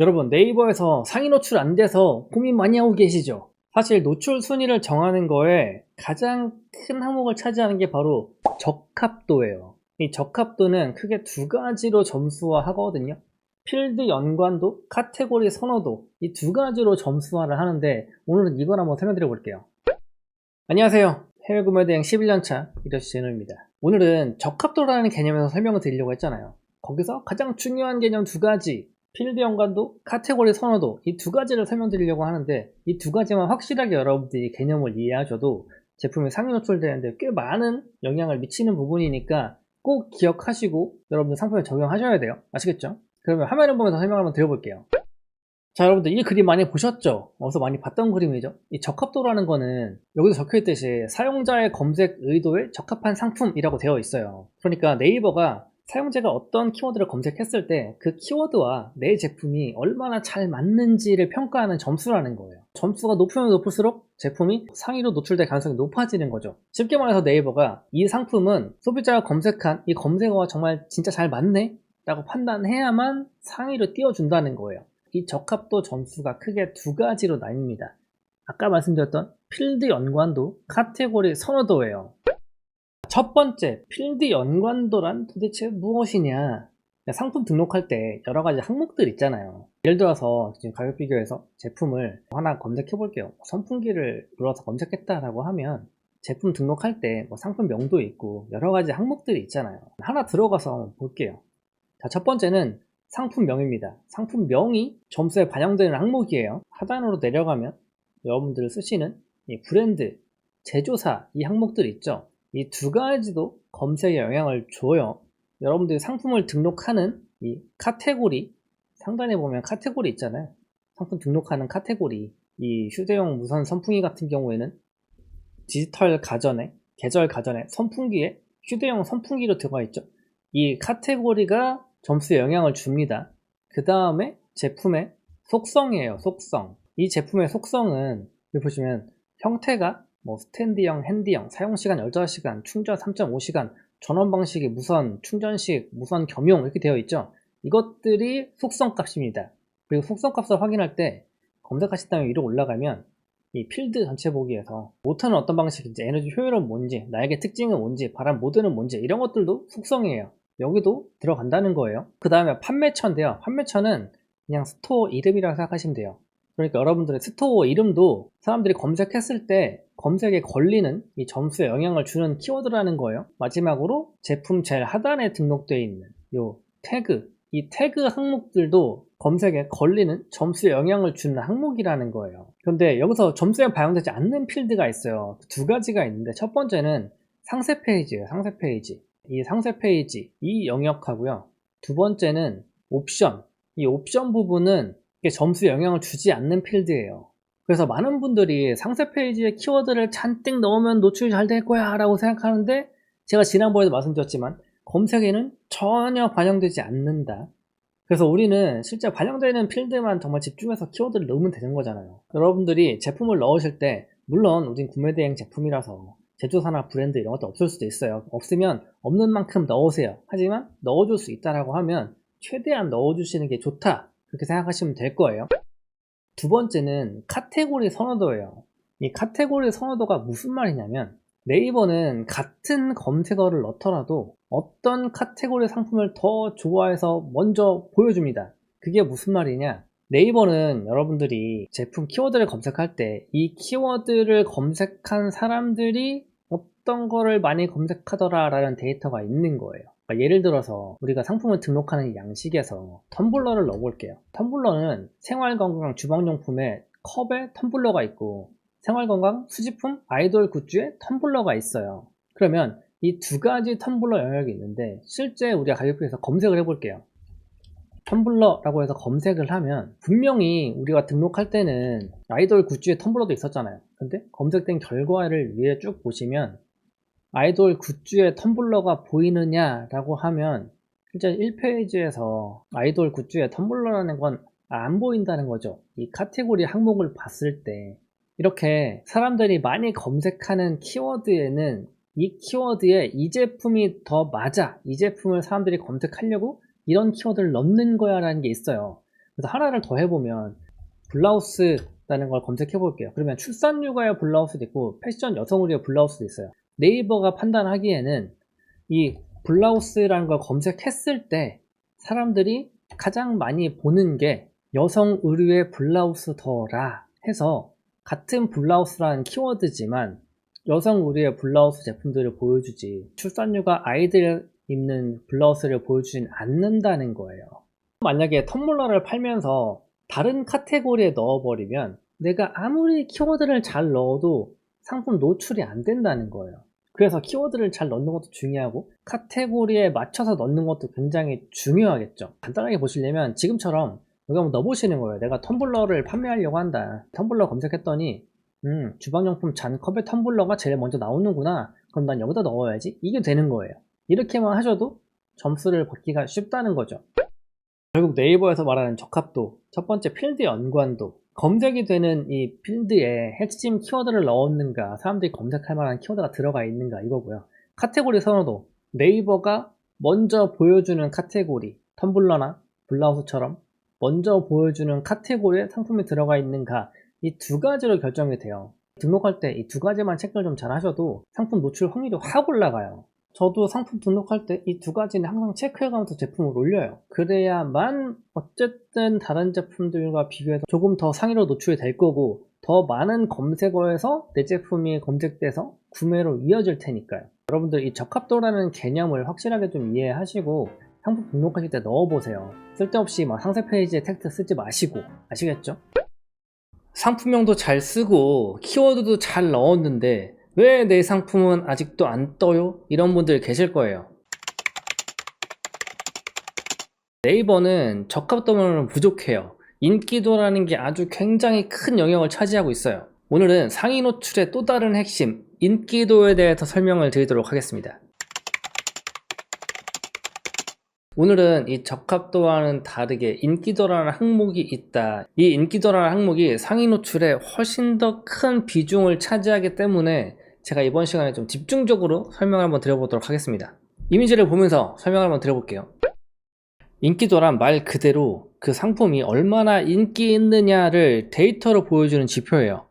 여러분 네이버에서 상위 노출 안 돼서 고민 많이 하고 계시죠? 사실 노출 순위를 정하는 거에 가장 큰 항목을 차지하는 게 바로 적합도예요. 이 적합도는 크게 두 가지로 점수화하거든요. 필드 연관도, 카테고리 선호도 이 두 가지로 점수화를 하는데 오늘은 이걸 한번 설명드려 볼게요. 안녕하세요. 해외 구매 대행 11년차 이더시 제너입니다. 오늘은 적합도라는 개념에서 설명을 드리려고 했잖아요. 거기서 가장 중요한 개념 두 가지 필드 연관도, 카테고리 선호도 이 두 가지를 설명드리려고 하는데 이 두 가지만 확실하게 여러분들이 개념을 이해하셔도 제품이 상위 노출되는데 꽤 많은 영향을 미치는 부분이니까 꼭 기억하시고 여러분들 상품에 적용하셔야 돼요. 아시겠죠? 그러면 화면을 보면서 설명을 한번 드려볼게요. 자 여러분들 이 그림 많이 보셨죠? 어디서 많이 봤던 그림이죠? 이 적합도라는 거는 여기서 적혀있듯이 사용자의 검색 의도에 적합한 상품이라고 되어 있어요. 그러니까 네이버가 사용자가 어떤 키워드를 검색했을 때 그 키워드와 내 제품이 얼마나 잘 맞는지를 평가하는 점수라는 거예요. 점수가 높으면 높을수록 제품이 상위로 노출될 가능성이 높아지는 거죠. 쉽게 말해서 네이버가 이 상품은 소비자가 검색한 이 검색어와 정말 진짜 잘 맞네? 라고 판단해야만 상위로 띄워준다는 거예요. 이 적합도 점수가 크게 두 가지로 나뉩니다. 아까 말씀드렸던 필드 연관도, 카테고리 선호도예요. 첫 번째, 필드 연관도란 도대체 무엇이냐? 상품 등록할 때 여러 가지 항목들 있잖아요. 예를 들어서 지금 가격 비교해서 제품을 하나 검색해 볼게요. 선풍기를 눌러서 검색했다라고 하면 제품 등록할 때 뭐 상품 명도 있고 여러 가지 항목들이 있잖아요. 하나 들어가서 한번 볼게요. 자, 첫 번째는 상품명입니다. 상품명이 점수에 반영되는 항목이에요. 하단으로 내려가면 여러분들 쓰시는 이 브랜드, 제조사 이 항목들 있죠. 이 두 가지도 검색에 영향을 줘요. 여러분들이 상품을 등록하는 이 카테고리 상단에 보면 카테고리 있잖아요. 상품 등록하는 카테고리 이 휴대용 무선 선풍기 같은 경우에는 디지털 가전에 계절 가전에 선풍기에 휴대용 선풍기로 들어가 있죠. 이 카테고리가 점수에 영향을 줍니다. 그 다음에 제품의 속성이에요. 속성. 이 제품의 속성은 여기 보시면 형태가 뭐 스탠드형, 핸디형, 사용시간 15시간, 충전 3.5시간, 전원 방식이 무선, 충전식, 무선 겸용 이렇게 되어 있죠. 이것들이 속성 값입니다. 그리고 속성 값을 확인할 때 검색하신 다음에 위로 올라가면 이 필드 전체 보기에서 모터는 어떤 방식인지, 에너지 효율은 뭔지, 나에게 특징은 뭔지, 바람 모드는 뭔지 이런 것들도 속성이에요. 여기도 들어간다는 거예요. 그 다음에 판매처인데요. 판매처는 그냥 스토어 이름이라고 생각하시면 돼요. 그러니까 여러분들의 스토어 이름도 사람들이 검색했을 때 검색에 걸리는 이 점수에 영향을 주는 키워드라는 거예요. 마지막으로 제품 제일 하단에 등록되어 있는 요 태그, 이 태그 항목들도 검색에 걸리는 점수에 영향을 주는 항목이라는 거예요. 그런데 여기서 점수에 반영되지 않는 필드가 있어요. 두 가지가 있는데 첫 번째는 상세 페이지예요. 상세 페이지. 이 상세 페이지 이 영역하고요. 두 번째는 옵션. 이 옵션 부분은 점수에 영향을 주지 않는 필드예요. 그래서 많은 분들이 상세 페이지에 키워드를 잔뜩 넣으면 노출이 잘 될 거야 라고 생각하는데 제가 지난번에도 말씀드렸지만 검색에는 전혀 반영되지 않는다. 그래서 우리는 실제 반영되는 필드만 정말 집중해서 키워드를 넣으면 되는 거잖아요. 여러분들이 제품을 넣으실 때 물론 우린 구매대행 제품이라서 제조사나 브랜드 이런 것도 없을 수도 있어요. 없으면 없는 만큼 넣으세요. 하지만 넣어줄 수 있다라고 하면 최대한 넣어주시는 게 좋다. 그렇게 생각하시면 될 거예요. 두 번째는 카테고리 선호도예요. 이 카테고리 선호도가 무슨 말이냐면 네이버는 같은 검색어를 넣더라도 어떤 카테고리 상품을 더 좋아해서 먼저 보여줍니다. 그게 무슨 말이냐? 네이버는 여러분들이 제품 키워드를 검색할 때 이 키워드를 검색한 사람들이 어떤 거를 많이 검색하더라 라는 데이터가 있는 거예요. 그러니까 예를 들어서 우리가 상품을 등록하는 양식에서 텀블러를 넣어볼게요. 텀블러는 생활건강 주방용품에 컵에 텀블러가 있고 생활건강 수집품 아이돌 굿즈에 텀블러가 있어요. 그러면 이 두 가지 텀블러 영역이 있는데 실제 우리가 가격표에서 검색을 해볼게요. 텀블러라고 해서 검색을 하면 분명히 우리가 등록할 때는 아이돌 굿즈에 텀블러도 있었잖아요. 근데 검색된 결과를 위에 쭉 보시면 아이돌 굿즈에 텀블러가 보이느냐라고 하면 실제 1페이지에서 아이돌 굿즈에 텀블러라는 건 안 보인다는 거죠. 이 카테고리 항목을 봤을 때 이렇게 사람들이 많이 검색하는 키워드에는 이 키워드에 이 제품이 더 맞아 이 제품을 사람들이 검색하려고 이런 키워드를 넣는 거야 라는 게 있어요 그래서 하나를 더 해보면 블라우스라는 걸 검색해 볼게요. 그러면 출산 육아의 블라우스도 있고 패션 여성 의류 블라우스도 있어요. 네이버가 판단하기에는 이 블라우스라는 걸 검색했을 때 사람들이 가장 많이 보는 게 여성 의류의 블라우스더라 해서 같은 블라우스라는 키워드지만 여성 의류의 블라우스 제품들을 보여주지 출산육아 아이들 입는 블라우스를 보여주진 않는다는 거예요. 만약에 텀블러를 팔면서 다른 카테고리에 넣어버리면 내가 아무리 키워드를 잘 넣어도 상품 노출이 안 된다는 거예요. 그래서 키워드를 잘 넣는 것도 중요하고 카테고리에 맞춰서 넣는 것도 굉장히 중요하겠죠. 간단하게 보시려면 지금처럼 여기 한번 넣어보시는 거예요. 내가 텀블러를 판매하려고 한다. 텀블러 검색했더니 음, 주방용품 잔컵에 텀블러가 제일 먼저 나오는구나. 그럼 난 여기다 넣어야지. 이게 되는 거예요. 이렇게만 하셔도 점수를 받기가 쉽다는 거죠. 결국 네이버에서 말하는 적합도, 첫 번째 필드 연관도, 검색이 되는 이 필드에 핵심 키워드를 넣었는가, 사람들이 검색할 만한 키워드가 들어가 있는가 이거고요. 카테고리 선호도, 네이버가 먼저 보여주는 카테고리, 텀블러나 블라우스처럼 먼저 보여주는 카테고리에 상품이 들어가 있는가, 이 두 가지로 결정이 돼요. 등록할 때 이 두 가지만 체크를 좀 잘 하셔도 상품 노출 확률이 확 올라가요. 저도 상품 등록할 때 이 두 가지는 항상 체크해가면서 제품을 올려요. 그래야만 어쨌든 다른 제품들과 비교해서 조금 더 상위로 노출이 될 거고 더 많은 검색어에서 내 제품이 검색돼서 구매로 이어질 테니까요. 여러분들 이 적합도라는 개념을 확실하게 좀 이해하시고 상품 등록하실 때 넣어보세요. 쓸데없이 막 상세 페이지에 텍스트 쓰지 마시고 아시겠죠? 상품명도 잘 쓰고 키워드도 잘 넣었는데 왜 내 상품은 아직도 안 떠요? 이런 분들 계실 거예요. 네이버는 적합도만으로 부족해요. 인기도라는 게 아주 굉장히 큰 영역을 차지하고 있어요. 오늘은 상위 노출의 또 다른 핵심, 인기도에 대해서 설명을 드리도록 하겠습니다. 오늘은 이 적합도와는 다르게 인기도라는 항목이 있다. 이 인기도라는 항목이 상위 노출에 훨씬 더 큰 비중을 차지하기 때문에 제가 이번 시간에 좀 집중적으로 설명을 한번 드려보도록 하겠습니다. 이미지를 보면서 설명을 한번 드려볼게요. 인기도란 말 그대로 그 상품이 얼마나 인기 있느냐를 데이터로 보여주는 지표예요.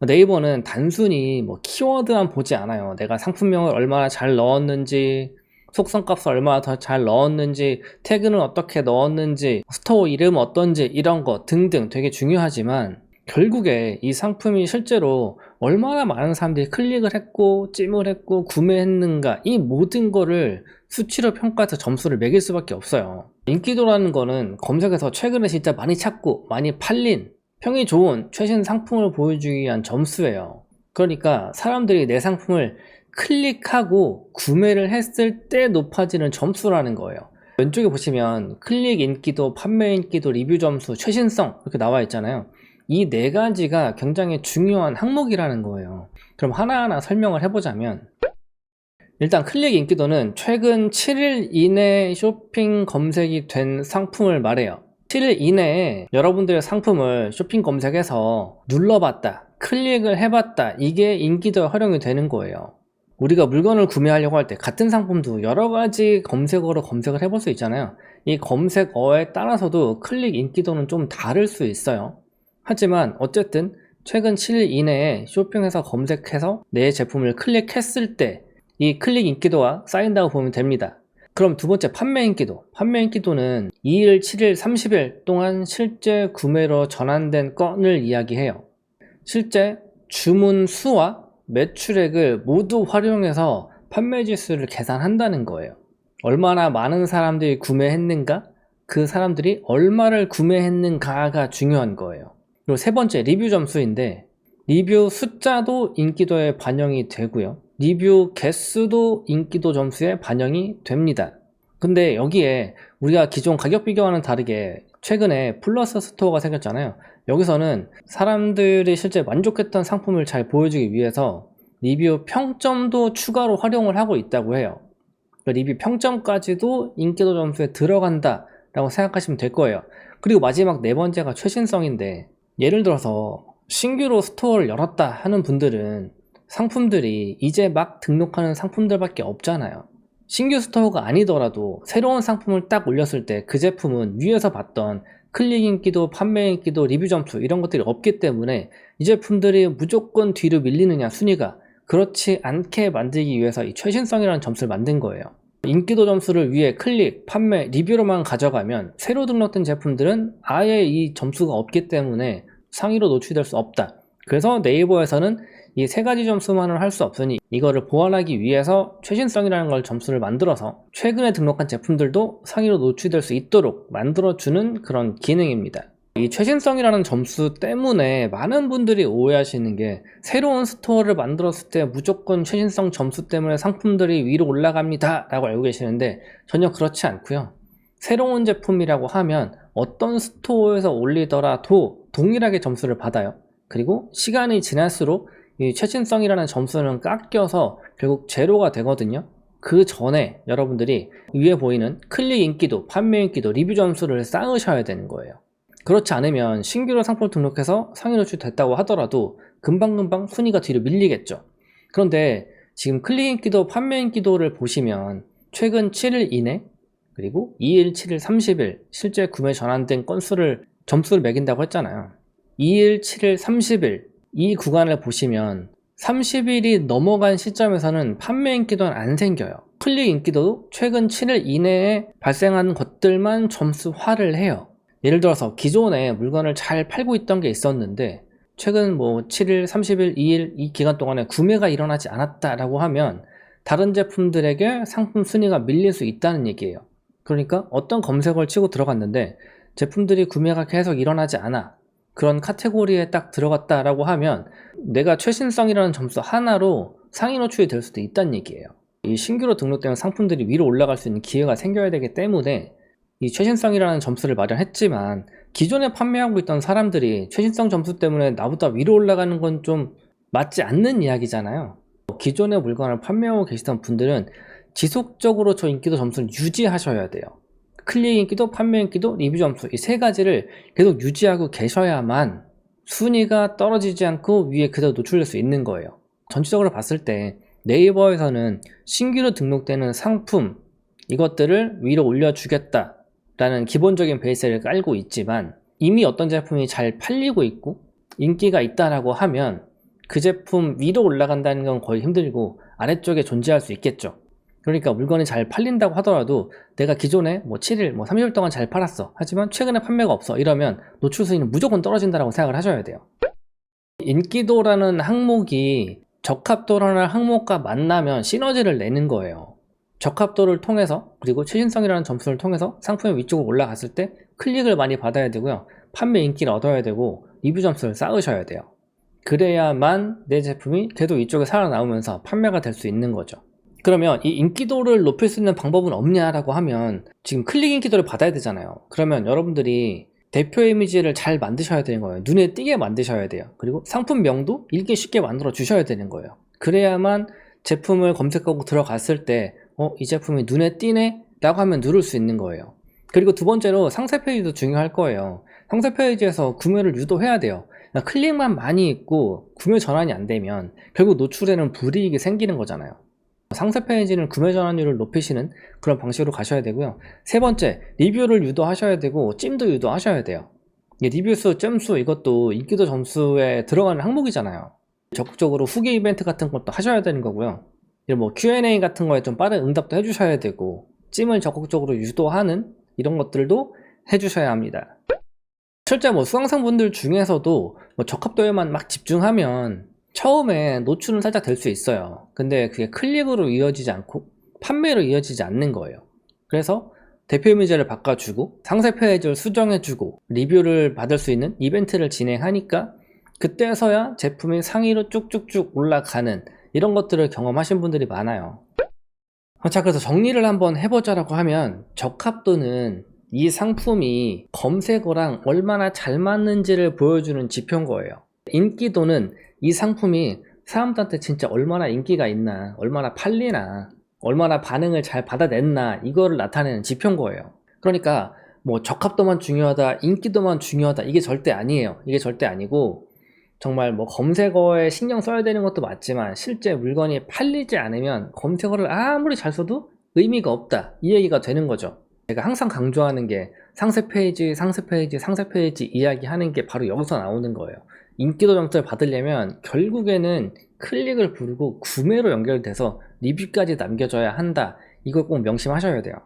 네이버는 단순히 뭐 키워드만 보지 않아요. 내가 상품명을 얼마나 잘 넣었는지, 속성값을 얼마나 더 잘 넣었는지, 태그는 어떻게 넣었는지, 스토어 이름 어떤지 이런 거 등등 되게 중요하지만 결국에 이 상품이 실제로 얼마나 많은 사람들이 클릭을 했고 찜을 했고 구매했는가 이 모든 거를 수치로 평가해서 점수를 매길 수밖에 없어요. 인기도라는 거는 검색에서 최근에 진짜 많이 찾고 많이 팔린 평이 좋은 최신 상품을 보여주기 위한 점수예요. 그러니까 사람들이 내 상품을 클릭하고 구매를 했을 때 높아지는 점수라는 거예요. 왼쪽에 보시면 클릭 인기도, 판매 인기도, 리뷰 점수, 최신성 이렇게 나와 있잖아요 이 네 가지가 굉장히 중요한 항목이라는 거예요. 그럼 하나하나 설명을 해보자면 일단 클릭 인기도는 최근 7일 이내 쇼핑 검색이 된 상품을 말해요. 7일 이내에 여러분들의 상품을 쇼핑 검색해서 눌러봤다 클릭을 해봤다 이게 인기도에 활용이 되는 거예요. 우리가 물건을 구매하려고 할 때 같은 상품도 여러 가지 검색어로 검색을 해볼 수 있잖아요. 이 검색어에 따라서도 클릭 인기도는 좀 다를 수 있어요 하지만 어쨌든 최근 7일 이내에 쇼핑에서 검색해서 내 제품을 클릭했을 때 이 클릭 인기도가 쌓인다고 보면 됩니다. 그럼 두 번째 판매 인기도. 판매 인기도는 2일, 7일, 30일 동안 실제 구매로 전환된 건을 이야기해요. 실제 주문 수와 매출액을 모두 활용해서 판매 지수를 계산한다는 거예요. 얼마나 많은 사람들이 구매했는가? 그 사람들이 얼마를 구매했는가가 중요한 거예요. 그리고 세 번째 리뷰 점수인데 리뷰 숫자도 인기도에 반영이 되고요. 리뷰 개수도 인기도 점수에 반영이 됩니다. 근데 여기에 우리가 기존 가격 비교와는 다르게 최근에 플러스 스토어가 생겼잖아요. 여기서는 사람들이 실제 만족했던 상품을 잘 보여주기 위해서 리뷰 평점도 추가로 활용을 하고 있다고 해요. 리뷰 평점까지도 인기도 점수에 들어간다 라고 생각하시면 될 거예요. 그리고 마지막 네 번째가 최신성인데 예를 들어서 신규로 스토어를 열었다 하는 분들은 상품들이 이제 막 등록하는 상품들밖에 없잖아요. 신규 스토어가 아니더라도 새로운 상품을 딱 올렸을 때 그 제품은 위에서 봤던 클릭 인기도, 판매 인기도, 리뷰 점수 이런 것들이 없기 때문에 이 제품들이 무조건 뒤로 밀리느냐 순위가 그렇지 않게 만들기 위해서 이 최신성이라는 점수를 만든 거예요. 인기도 점수를 위해 클릭, 판매, 리뷰로만 가져가면 새로 등록된 제품들은 아예 이 점수가 없기 때문에 상위로 노출될 수 없다. 그래서 네이버에서는 이 세 가지 점수만을 할 수 없으니 이거를 보완하기 위해서 최신성이라는 걸 점수를 만들어서 최근에 등록한 제품들도 상위로 노출될 수 있도록 만들어주는 그런 기능입니다. 이 최신성이라는 점수 때문에 많은 분들이 오해하시는 게 새로운 스토어를 만들었을 때 무조건 최신성 점수 때문에 상품들이 위로 올라갑니다 라고 알고 계시는데 전혀 그렇지 않고요. 새로운 제품이라고 하면 어떤 스토어에서 올리더라도 동일하게 점수를 받아요. 그리고 시간이 지날수록 이 최신성이라는 점수는 깎여서 결국 제로가 되거든요. 그 전에 여러분들이 위에 보이는 클릭 인기도, 판매 인기도, 리뷰 점수를 쌓으셔야 되는 거예요 그렇지 않으면 신규로 상품을 등록해서 상위 노출됐다고 하더라도 금방금방 순위가 뒤로 밀리겠죠. 그런데 지금 클릭 인기도 판매 인기도를 보시면 최근 7일 이내 그리고 2일, 7일, 30일 실제 구매 전환된 건수를 점수를 매긴다고 했잖아요. 2일, 7일, 30일 이 구간을 보시면 30일이 넘어간 시점에서는 판매 인기도는 안 생겨요. 클릭 인기도도 최근 7일 이내에 발생한 것들만 점수화를 해요. 예를 들어서 기존에 물건을 잘 팔고 있던 게 있었는데 최근 뭐 7일, 30일, 2일 이 기간 동안에 구매가 일어나지 않았다라고 하면 다른 제품들에게 상품 순위가 밀릴 수 있다는 얘기예요. 그러니까 어떤 검색어를 치고 들어갔는데 제품들이 구매가 계속 일어나지 않아 그런 카테고리에 딱 들어갔다라고 하면 내가 최신성이라는 점수 하나로 상위 노출이 될 수도 있다는 얘기예요. 이 신규로 등록되는 상품들이 위로 올라갈 수 있는 기회가 생겨야 되기 때문에 이 최신성이라는 점수를 마련했지만 기존에 판매하고 있던 사람들이 최신성 점수 때문에 나보다 위로 올라가는 건 좀 맞지 않는 이야기잖아요. 기존의 물건을 판매하고 계시던 분들은 지속적으로 저 인기도 점수를 유지하셔야 돼요. 클릭 인기도, 판매 인기도, 리뷰 점수 이 세 가지를 계속 유지하고 계셔야만 순위가 떨어지지 않고 위에 그대로 노출될 수 있는 거예요. 전체적으로 봤을 때 네이버에서는 신규로 등록되는 상품 이것들을 위로 올려주겠다 라는 기본적인 베이스를 깔고 있지만 이미 어떤 제품이 잘 팔리고 있고 인기가 있다라고 하면 그 제품 위로 올라간다는 건 거의 힘들고 아래쪽에 존재할 수 있겠죠. 그러니까 물건이 잘 팔린다고 하더라도 내가 기존에 뭐 7일, 뭐 30일 동안 잘 팔았어. 하지만 최근에 판매가 없어. 이러면 노출 수위는 무조건 떨어진다라고 생각을 하셔야 돼요. 인기도라는 항목이 적합도라는 항목과 만나면 시너지를 내는 거예요. 적합도를 통해서 그리고 최신성이라는 점수를 통해서 상품이 위쪽으로 올라갔을 때 클릭을 많이 받아야 되고요. 판매 인기를 얻어야 되고 리뷰 점수를 쌓으셔야 돼요. 그래야만 내 제품이 계속 이쪽에 살아나오면서 판매가 될 수 있는 거죠. 그러면 이 인기도를 높일 수 있는 방법은 없냐라고 하면 지금 클릭 인기도를 받아야 되잖아요. 그러면 여러분들이 대표 이미지를 잘 만드셔야 되는 거예요. 눈에 띄게 만드셔야 돼요. 그리고 상품명도 읽기 쉽게 만들어 주셔야 되는 거예요. 그래야만 제품을 검색하고 들어갔을 때 어, 이 제품이 눈에 띄네? 라고 하면 누를 수 있는 거예요. 그리고 두 번째로 상세 페이지도 중요할 거예요. 상세 페이지에서 구매를 유도해야 돼요. 그러니까 클릭만 많이 있고 구매 전환이 안 되면 결국 노출에는 불이익이 생기는 거잖아요. 상세 페이지는 구매 전환율을 높이시는 그런 방식으로 가셔야 되고요. 세 번째, 리뷰를 유도하셔야 되고 찜도 유도하셔야 돼요. 리뷰수, 잼수 이것도 인기도 점수에 들어가는 항목이잖아요. 적극적으로 후기 이벤트 같은 것도 하셔야 되는 거고요. 이런 뭐 Q&A 같은 거에 좀 빠른 응답도 해주셔야 되고 찜을 적극적으로 유도하는 이런 것들도 해주셔야 합니다. 실제 뭐 수강생분들 중에서도 뭐 적합도에만 막 집중하면 처음에 노출은 살짝 될 수 있어요. 근데 그게 클릭으로 이어지지 않고 판매로 이어지지 않는 거예요. 그래서 대표 이미지를 바꿔주고 상세 페이지를 수정해주고 리뷰를 받을 수 있는 이벤트를 진행하니까 그때서야 제품이 상위로 쭉쭉쭉 올라가는 이런 것들을 경험하신 분들이 많아요. 자, 그래서 정리를 한번 해보자라고 하면 적합도는 이 상품이 검색어랑 얼마나 잘 맞는지를 보여주는 지표인 거예요. 인기도는 이 상품이 사람들한테 진짜 얼마나 인기가 있나, 얼마나 팔리나, 얼마나 반응을 잘 받아냈나, 이거를 나타내는 지표인 거예요. 그러니까 뭐 적합도만 중요하다, 인기도만 중요하다, 이게 절대 아니에요. 이게 절대 아니고, 정말 뭐 검색어에 신경 써야 되는 것도 맞지만 실제 물건이 팔리지 않으면 검색어를 아무리 잘 써도 의미가 없다 이 얘기가 되는 거죠 제가 항상 강조하는 게 상세 페이지, 상세 페이지, 상세 페이지 이야기 하는 게 바로 여기서 나오는 거예요. 인기도 점수를 받으려면 결국에는 클릭을 부르고 구매로 연결돼서 리뷰까지 남겨줘야 한다. 이걸 꼭 명심하셔야 돼요.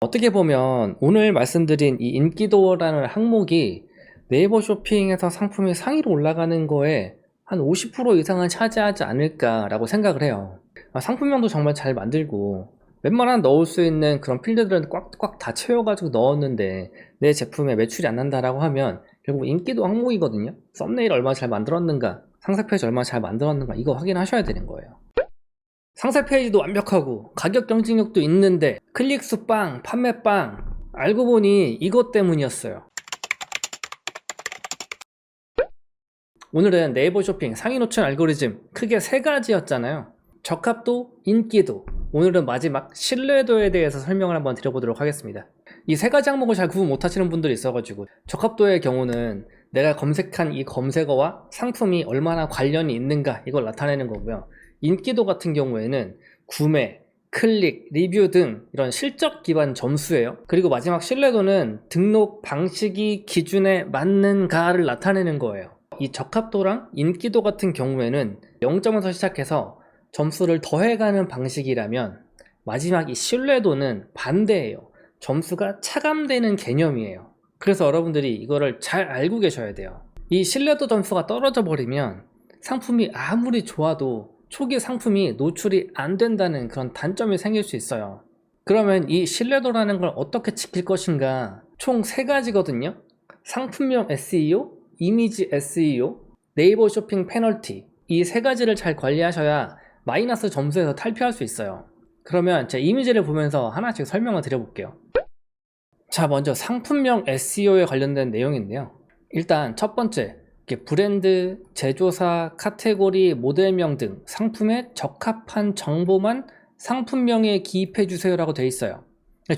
어떻게 보면 오늘 말씀드린 이 인기도라는 항목이 네이버 쇼핑에서 상품이 상위로 올라가는 거에 한 50% 이상은 차지하지 않을까라고 생각을 해요. 아, 상품명도 정말 잘 만들고 웬만한 넣을 수 있는 그런 필드들은 꽉꽉 다 채워가지고 넣었는데 내 제품에 매출이 안 난다라고 하면 결국 인기도 항목이거든요. 썸네일 얼마나 잘 만들었는가, 상세 페이지 얼마나 잘 만들었는가 이거 확인하셔야 되는 거예요. 상세 페이지도 완벽하고 가격 경쟁력도 있는데 클릭수 빵, 판매 빵 알고 보니 이것 때문이었어요. 오늘은 네이버 쇼핑 상위 노출 알고리즘 크게 세 가지였잖아요. 적합도, 인기도. 오늘은 마지막 신뢰도에 대해서 설명을 한번 드려보도록 하겠습니다. 이 세 가지 항목을 잘 구분 못 하시는 분들이 있어가지고 적합도의 경우는 내가 검색한 이 검색어와 상품이 얼마나 관련이 있는가 이걸 나타내는 거고요. 인기도 같은 경우에는 구매, 클릭, 리뷰 등 이런 실적 기반 점수예요. 그리고 마지막 신뢰도는 등록 방식이 기준에 맞는가를 나타내는 거예요. 이 적합도랑 인기도 같은 경우에는 0점에서 시작해서 점수를 더해가는 방식이라면 마지막 이 신뢰도는 반대예요. 점수가 차감되는 개념이에요. 그래서 여러분들이 이거를 잘 알고 계셔야 돼요. 이 신뢰도 점수가 떨어져 버리면 상품이 아무리 좋아도 초기 상품이 노출이 안 된다는 그런 단점이 생길 수 있어요. 그러면 이 신뢰도라는 걸 어떻게 지킬 것인가? 총 세 가지거든요. 상품명 SEO, 이미지 SEO, 네이버 쇼핑 페널티. 이 세 가지를 잘 관리하셔야 마이너스 점수에서 탈피할 수 있어요. 그러면 제 이미지를 보면서 하나씩 설명을 드려볼게요. 자, 먼저 상품명 SEO에 관련된 내용인데요. 일단 첫 번째, 브랜드, 제조사, 카테고리, 모델명 등 상품에 적합한 정보만 상품명에 기입해 주세요라고 되어 있어요.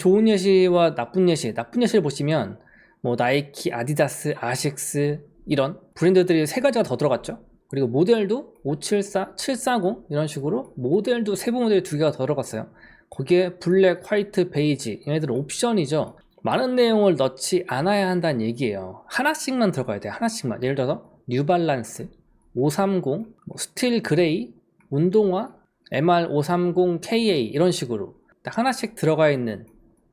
좋은 예시와 나쁜 예시, 나쁜 예시를 보시면 뭐 나이키, 아디다스, 아식스 이런 브랜드들이 세 가지가 더 들어갔죠. 그리고 모델도 574, 740 이런 식으로 모델도 세부 모델 두 개가 더 들어갔어요. 거기에 블랙, 화이트, 베이지 얘네들은 옵션이죠. 많은 내용을 넣지 않아야 한다는 얘기예요. 하나씩만 들어가야 돼요. 하나씩만. 예를 들어서 뉴발란스, 530, 뭐 스틸 그레이, 운동화, MR530KA 이런 식으로 딱 하나씩 들어가 있는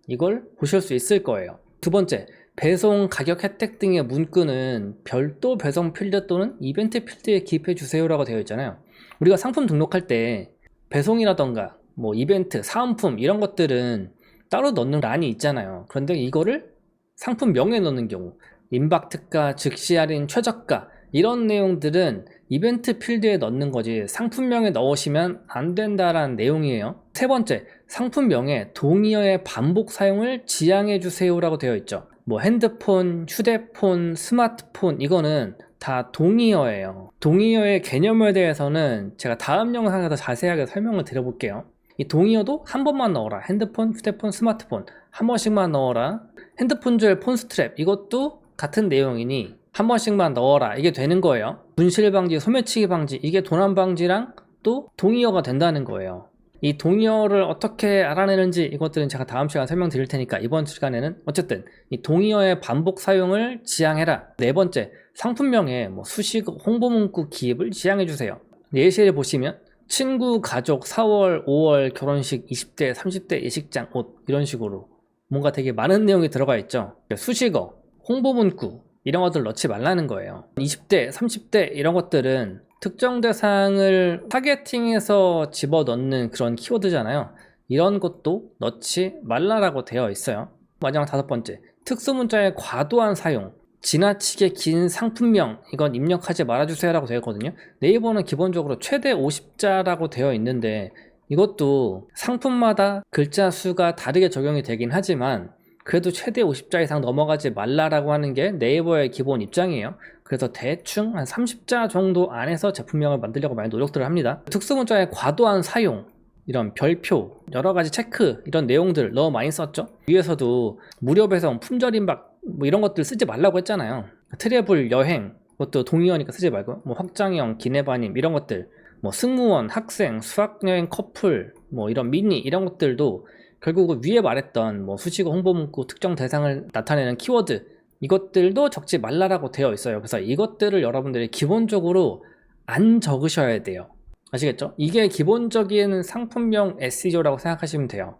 이걸 보실 수 있을 거예요. 두 번째, 배송 가격 혜택 등의 문구는 별도 배송 필드 또는 이벤트 필드에 기입해 주세요라고 되어 있잖아요. 우리가 상품 등록할 때 배송이라던가 뭐 이벤트, 사은품 이런 것들은 따로 넣는 란이 있잖아요. 그런데 이거를 상품 명에 넣는 경우 임박 특가, 즉시 할인, 최저가 이런 내용들은 이벤트 필드에 넣는 거지 상품명에 넣으시면 안 된다라는 내용이에요. 세 번째, 상품명에 동의어의 반복 사용을 지양해 주세요라고 되어 있죠. 뭐 핸드폰, 휴대폰, 스마트폰 이거는 다 동의어예요. 동의어의 개념에 대해서는 제가 다음 영상에서 자세하게 설명을 드려볼게요. 이 동의어도 한 번만 넣어라. 핸드폰, 휴대폰, 스마트폰 한 번씩만 넣어라. 핸드폰 줄 폰스트랩 이것도 같은 내용이니 한 번씩만 넣어라. 이게 되는 거예요. 분실 방지, 소매치기 방지 이게 도난 방지랑 또 동의어가 된다는 거예요. 이 동의어를 어떻게 알아내는지 이것들은 제가 다음 시간에 설명드릴 테니까 이번 시간에는 어쨌든 이 동의어의 반복 사용을 지양해라. 네 번째, 상품명에 뭐 수식, 홍보 문구 기입을 지양해 주세요. 예시를 보시면 친구, 가족, 4월, 5월 결혼식, 20대, 30대 예식장, 옷 이런 식으로 뭔가 되게 많은 내용이 들어가 있죠. 수식어, 홍보 문구 이런 것들 넣지 말라는 거예요. 20대, 30대 이런 것들은 특정 대상을 타겟팅해서 집어넣는 그런 키워드잖아요. 이런 것도 넣지 말라라고 되어 있어요. 마지막 다섯 번째, 특수문자의 과도한 사용. 지나치게 긴 상품명 이건 입력하지 말아주세요 라고 되어 있거든요. 네이버는 기본적으로 최대 50자라고 되어 있는데 이것도 상품마다 글자 수가 다르게 적용이 되긴 하지만 그래도 최대 50자 이상 넘어가지 말라라고 하는 게 네이버의 기본 입장이에요. 그래서 대충 한 30자 정도 안에서 제품명을 만들려고 많이 노력들을 합니다. 특수문자의 과도한 사용, 이런 별표, 여러 가지 체크 이런 내용들 너무 많이 썼죠. 위에서도 무료 배송, 품절 임박 뭐 이런 것들 쓰지 말라고 했잖아요. 트래블, 여행, 그것도 동의어니까 쓰지 말고 뭐 확장형, 기내반임 이런 것들, 뭐 승무원, 학생, 수학여행 커플, 뭐 이런 미니 이런 것들도 결국 위에 말했던 뭐 수식어 홍보 문구 특정 대상을 나타내는 키워드 이것들도 적지 말라라고 되어 있어요. 그래서 이것들을 여러분들이 기본적으로 안 적으셔야 돼요. 아시겠죠? 이게 기본적인 상품명 SEO라고 생각하시면 돼요.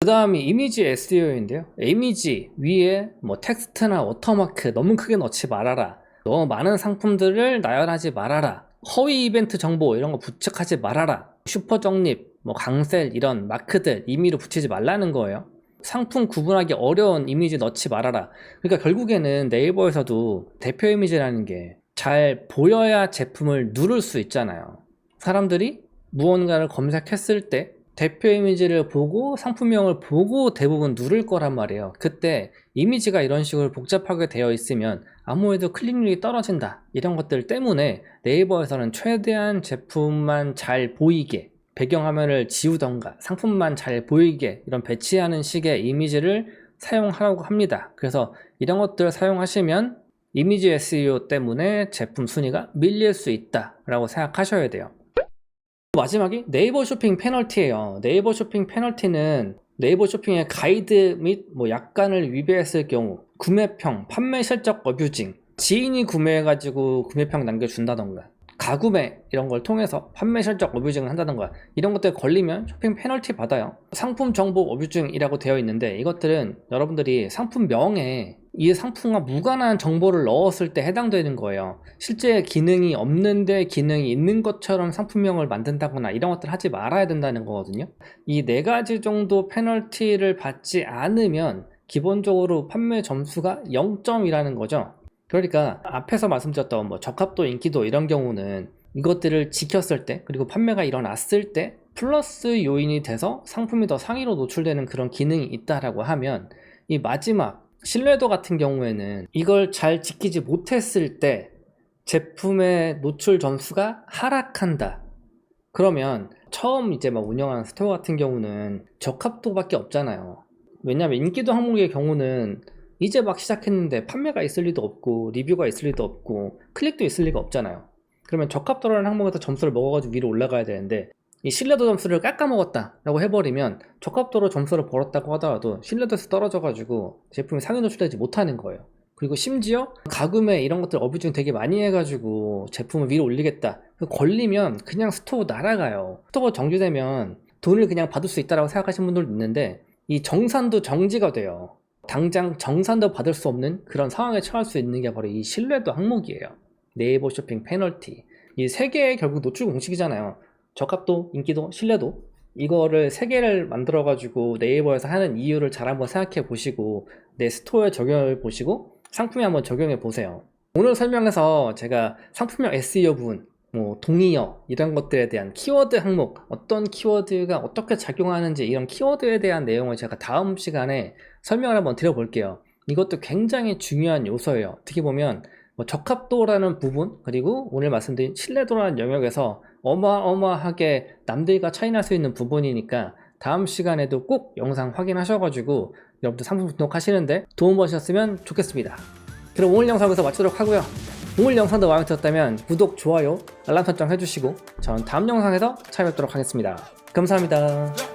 그 다음이 이미지 SEO인데요. 이미지 위에 뭐 텍스트나 워터마크 너무 크게 넣지 말아라. 너무 많은 상품들을 나열하지 말아라. 허위 이벤트 정보 이런 거 부착하지 말아라. 슈퍼 적립, 뭐 강셀 이런 마크들 임의로 붙이지 말라는 거예요. 상품 구분하기 어려운 이미지 넣지 말아라. 그러니까 결국에는 네이버에서도 대표 이미지라는 게 잘 보여야 제품을 누를 수 있잖아요. 사람들이 무언가를 검색했을 때 대표 이미지를 보고 상품명을 보고 대부분 누를 거란 말이에요. 그때 이미지가 이런 식으로 복잡하게 되어 있으면 아무래도 클릭률이 떨어진다. 이런 것들 때문에 네이버에서는 최대한 제품만 잘 보이게 배경화면을 지우던가 상품만 잘 보이게 이런 배치하는 식의 이미지를 사용하라고 합니다. 그래서 이런 것들을 사용하시면 이미지 SEO 때문에 제품 순위가 밀릴 수 있다라고 생각하셔야 돼요. 마지막이 네이버 쇼핑 페널티예요. 네이버 쇼핑 페널티는 네이버 쇼핑의 가이드 및 뭐 약관을 위배했을 경우 구매평, 판매 실적 어뷰징, 지인이 구매해가지고 구매평 남겨준다던가 가구매 이런 걸 통해서 판매 실적 어뷰징을 한다던가 이런 것들 걸리면 쇼핑 페널티 받아요. 상품 정보 어뷰징이라고 되어 있는데 이것들은 여러분들이 상품명에 이 상품과 무관한 정보를 넣었을 때 해당되는 거예요. 실제 기능이 없는데 기능이 있는 것처럼 상품명을 만든다거나 이런 것들 하지 말아야 된다는 거거든요. 이 네 가지 정도 페널티를 받지 않으면 기본적으로 판매 점수가 0점이라는 거죠. 그러니까 앞에서 말씀드렸던 뭐 적합도, 인기도 이런 경우는 이것들을 지켰을 때 그리고 판매가 일어났을 때 플러스 요인이 돼서 상품이 더 상위로 노출되는 그런 기능이 있다라고 하면 이 마지막 신뢰도 같은 경우에는 이걸 잘 지키지 못했을 때 제품의 노출 점수가 하락한다. 그러면 처음 이제 막 운영하는 스토어 같은 경우는 적합도밖에 없잖아요. 왜냐하면 인기도 항목의 경우는 이제 막 시작했는데 판매가 있을 리도 없고 리뷰가 있을 리도 없고 클릭도 있을 리가 없잖아요. 그러면 적합도라는 항목에서 점수를 먹어가지고 위로 올라가야 되는데 이 신뢰도 점수를 깎아먹었다라고 해버리면 적합도로 점수를 벌었다고 하더라도 신뢰도에서 떨어져가지고 제품이 상위 노출되지 못하는 거예요. 그리고 심지어 가구매 이런 것들 어뷰징 되게 많이 해가지고 제품을 위로 올리겠다. 걸리면 그냥 스토어 날아가요. 스토어 정지되면 돈을 그냥 받을 수 있다라고 생각하시는 분들도 있는데 이 정산도 정지가 돼요. 당장 정산도 받을 수 없는 그런 상황에 처할 수 있는 게 바로 이 신뢰도 항목이에요. 네이버 쇼핑 페널티. 이 세 개의 결국 노출 공식이잖아요. 적합도, 인기도, 신뢰도. 이거를 세 개를 만들어 가지고 네이버에서 하는 이유를 잘 한번 생각해 보시고 내 스토어에 적용해 보시고 상품에 한번 적용해 보세요. 오늘 설명에서 제가 상품명 SEO 부분, 뭐 동의어 이런 것들에 대한 키워드 항목, 어떤 키워드가 어떻게 작용하는지 이런 키워드에 대한 내용을 제가 다음 시간에 설명을 한번 드려볼게요. 이것도 굉장히 중요한 요소예요. 어떻게 보면 뭐 적합도라는 부분 그리고 오늘 말씀드린 신뢰도라는 영역에서 어마어마하게 남들과 차이날 수 있는 부분이니까 다음 시간에도 꼭 영상 확인하셔가지고 여러분들 상품 등록하시는데 도움 받으셨으면 좋겠습니다. 그럼 오늘 영상 여기서 마치도록 하고요. 오늘 영상도 마음에 들었다면 구독, 좋아요, 알람 설정 해주시고 전 다음 영상에서 찾아뵙도록 하겠습니다. 감사합니다.